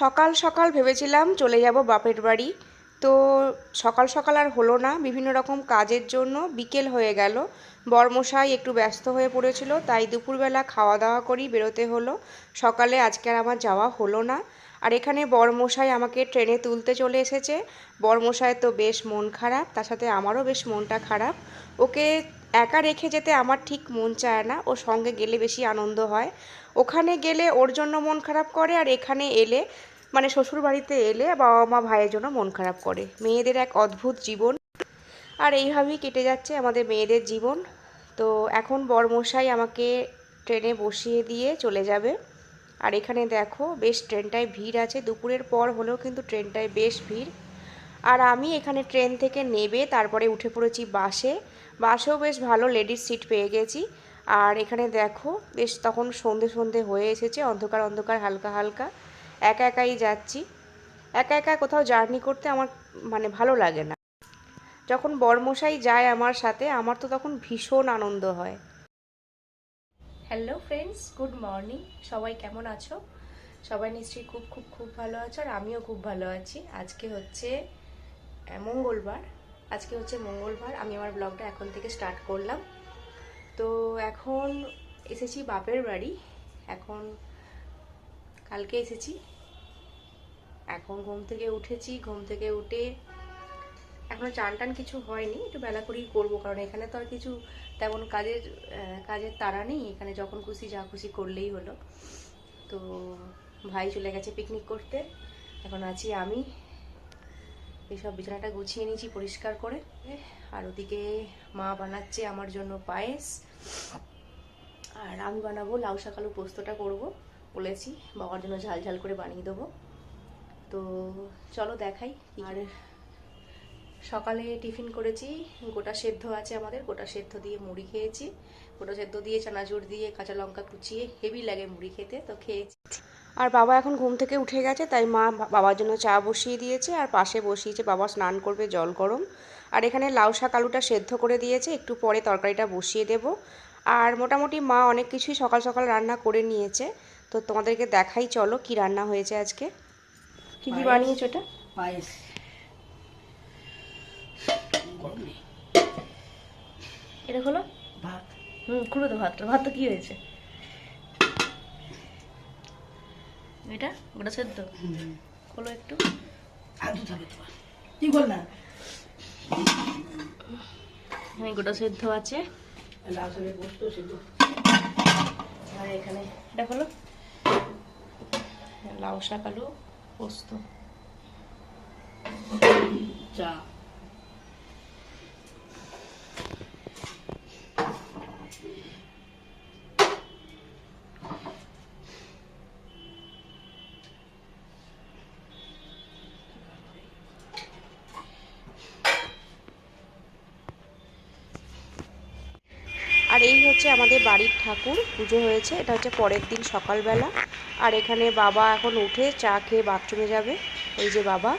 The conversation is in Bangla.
সকাল সকাল ভেবেছিলাম চলে যাব বাপের বাড়ি। তো সকাল সকাল আর হলো না। বিভিন্ন রকম কাজের জন্য বিকেল হয়ে গেল। বরমশাই একটু ব্যস্ত হয়ে পড়েছিল, তাই দুপুরবেলা খাওয়া দাওয়া করি, বেরোতে হলো। সকালে আজকে আর আমার যাওয়া হলো না। আর এখানে বরমশাই আমাকে ট্রেনে তুলতে চলে এসেছে। বরমশাই তো বেশ মন খারাপ, তার সাথে আমারও বেশ মনটা খারাপ। ওকে একা রেখে যেতে আমার ঠিক মন চায় না। ও সঙ্গে গেলে বেশি আনন্দ হয়। ওখানে গেলে ওর জন্য মন খারাপ করে আর এখানে এলে মানে শ্বশুর বাড়িতে এলে বাবা মা ভাইয়ের জন্য মন খারাপ করে। মেয়েদের এক অদ্ভুত জীবন। আর এইভাবেই কেটে যাচ্ছে আমাদের মেয়েদের জীবন। তো এখন বরমশাই আমাকে ট্রেনে বসিয়ে দিয়ে চলে যাবে। আর এখানে দেখো, বেশ ট্রেনটায় ভিড় আছে। দুপুরের পর হলেও কিন্তু ট্রেনটায় বেশ ভিড়। আর আমি এখানে ট্রেন থেকে নেবে, তারপরে উঠে পড়েছি বাসে। বাসেও বেশ ভালো লেডিস সিট পেয়ে গেছি। আর এখানে দেখো, বেশ তখন সন্ধে সন্ধে হয়ে এসেছে, অন্ধকার অন্ধকার, হালকা হালকা। একা একাই যাচ্ছি। একা একা কোথাও জার্নি করতে আমার মানে ভালো লাগে না। যখন বরমশাই যায় আমার সাথে, আমার তো তখন ভীষণ আনন্দ হয়। হ্যালো ফ্রেন্ডস গুড মর্নিং সবাই কেমন আছো? সবাই নিশ্চয়ই খুব খুব খুব ভালো আছো, আর আমিও খুব ভালো আছি। আজকে হচ্ছে, মঙ্গলবার। আজকে হচ্ছে মঙ্গলবার, আমি আমার ব্লগটা এখন থেকে স্টার্ট করলাম। তো এখন এসেছি বাপের বাড়ি। এখন কালকে এসেছি। এখন ঘুম থেকে উঠেছি, ঘুম থেকে উঠে এখনও চান টান কিছু হয়নি, একটু বেলা করেই করব, কারণ এখানে তো আর কিছু তেমন কাজের কাজের তাড়া নেই, এখানে যখন খুশি যা খুশি করলেই হলো। তো ভাই চলে গেছে পিকনিক করতে। এখন আছি আমি এইসব বিছানাটা গুছিয়ে নিয়েছি পরিষ্কার করে। আর ওদিকে মা বানাচ্ছে আমার জন্য পায়েস। আর আমি বানাবো লাউ শাকালু পোস্তটা করব বলেছি। বাবার জন্য ঝাল ঝাল করে বানিয়ে দেবো। তো চলো দেখাই আর সকালে টিফিন করেছি গোটা সেদ্ধ আছে আমাদের গোটা সেদ্ধ দিয়ে মুড়ি খেয়েছি। গোটা সেদ্ধ দিয়ে চানাচুর দিয়ে কাঁচা লঙ্কা কুচিয়ে হেভি লাগে মুড়ি খেতে তো খেয়েছি। আর বাবা এখন ঘুম থেকে উঠে গেছে তাই মা বাবার জন্য চা বসিয়ে দিয়েছে আর পাশে বসিয়েছে বাবা স্নান করবে জল গরম। আর এখানে লাউ শাক আলুটা সেদ্ধ করে দিয়েছে একটু পরে তরকারিটা বসিয়ে দেব। আর মোটামুটি মা অনেক কিছুই সকাল সকাল রান্না করে নিয়েছে। তো তোমাদেরকে দেখাই চলো কি রান্না হয়েছে আজকে। কি কি। বানিয়েছো এটা? পায়েস। এটা হলো? ভাত। হুম খুলে তো ভাতটা। ভাতটা কি হয়েছে? এটা? গোটা সেদ্ধ? খোলো একটু। আলু তোমার। কি গোটা সেদ্ধ আছে। লাউ শাকের পোস্ত সেদ্ধ। আর এখানে এটা হলো লাউ শাক আলু পোস্ত। চা। আর এই হচ্ছে আমাদের বাড়ির ঠাকুর, পুজো হয়েছে। এটা হচ্ছে পরের দিন সকালবেলা। আর এখানে বাবা এখন উঠে চা খেয়ে বাথরুমে যাবে। এই যে বাবা।